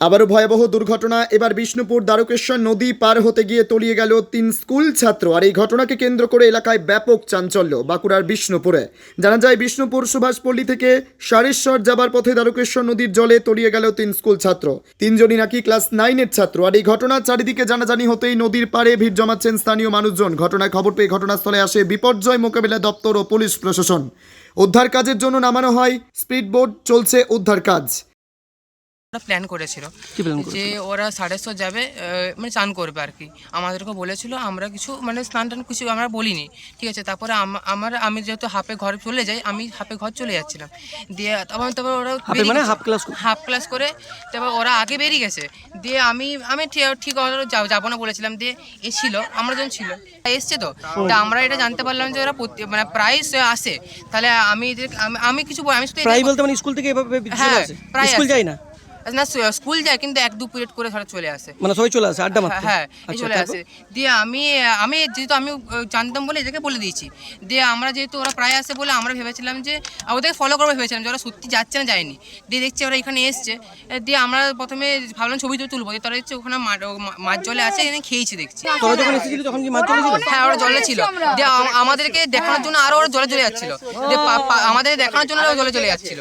আবারও ভয়াবহ দুর্ঘটনা। এবার বিষ্ণুপুর দ্বারকেশ্বর নদী পার হতে গিয়ে তলিয়ে গেল তিন স্কুল ছাত্র। আর এই ঘটনাকে কেন্দ্র করে এলাকায় ব্যাপক চাঞ্চল্য বাঁকুড়ার বিষ্ণুপুরে। জানা যায়, বিষ্ণুপুর সুভাষপল্লী থেকে সারেশ্বর যাবার পথে দ্বারকেশ্বর নদীর জলে তলিয়ে গেল তিন স্কুল ছাত্র। তিনজনই নাকি ক্লাস নাইনের ছাত্র। আর এই ঘটনা চারিদিকে জানাজানি হতেই নদীর পাড়ে ভিড় জমাচ্ছেন স্থানীয় মানুষজন। ঘটনায় খবর পেয়ে ঘটনাস্থলে আসে বিপর্যয় মোকাবিলা দপ্তর ও পুলিশ প্রশাসন। উদ্ধার কাজের জন্য নামানো হয় স্পিড বোট চলছে উদ্ধার কাজ। ওরা প্ল্যান করেছিল। যে ওরা সাড়ে ছ যাবে মানে স্নান করবে আর কি। আমাদেরকে বলেছিল আমরা কিছু মানে স্নান টান কিছু আমরা বলিনি ঠিক আছে? তারপরে আমার আমি যেহেতু হাফে ঘরে চলে যাই আমি হাফে ঘর চলে যাচ্ছিলাম। দিয়ে তারপর তারপর ওরা মানে হাফ ক্লাস হাফ ক্লাস করে তারপর ওরা আগে বেরিয়ে গেছে। দিয়ে আমি আমি ঠিক- যাব- যাব না বলেছিলাম। দিয়ে এসছিল আমরা যখন ছিল। এসছে তো। তা আমরা এটা জানতে পারলাম যে ওরা মানে প্রায় আসে। তাহলে আমি আমি- কিছু আমি প্রায় বলতে মানে স্কুল থেকে এভাবে হ্যাঁ, প্রায়। যায় না? না স্কুল যায় কিন্তু এক দু পিরিয়ড করে ধরা চলে আসে। মানে সবাই চলে আসে আড্ডা মারতে? হ্যাঁ আচ্ছা, চলে আসে। দিয়ে আমি আমি যেহেতু আমি জানতাম বলে এদেরকে বলে দিয়েছি। দিয়ে আমরা যেহেতু ওরা প্রায় আসে বলে আমরা ভেবেছিলাম যে ওদেরকে ফলো করব ভেবেছিলাম যে ওরা সত্যি যাচ্ছে না যায়নি। দিয়ে দেখছি ওরা এখানে এসছে। দিয়ে আমরা প্রথমে ভাবলাম ছবি তো তুলবো। তারা হচ্ছে ওখানে মাঠ মা- মাঠ জলে আছে এখানে খেয়েছি দেখছি। মাছ হ্যাঁ ওরা জলে ছিল। দিয়ে আমাদেরকে দেখানোর জন্য আরও ওরা জলে চলে যাচ্ছিল। আমাদের দেখানোর জন্য জলে চলে যাচ্ছিল।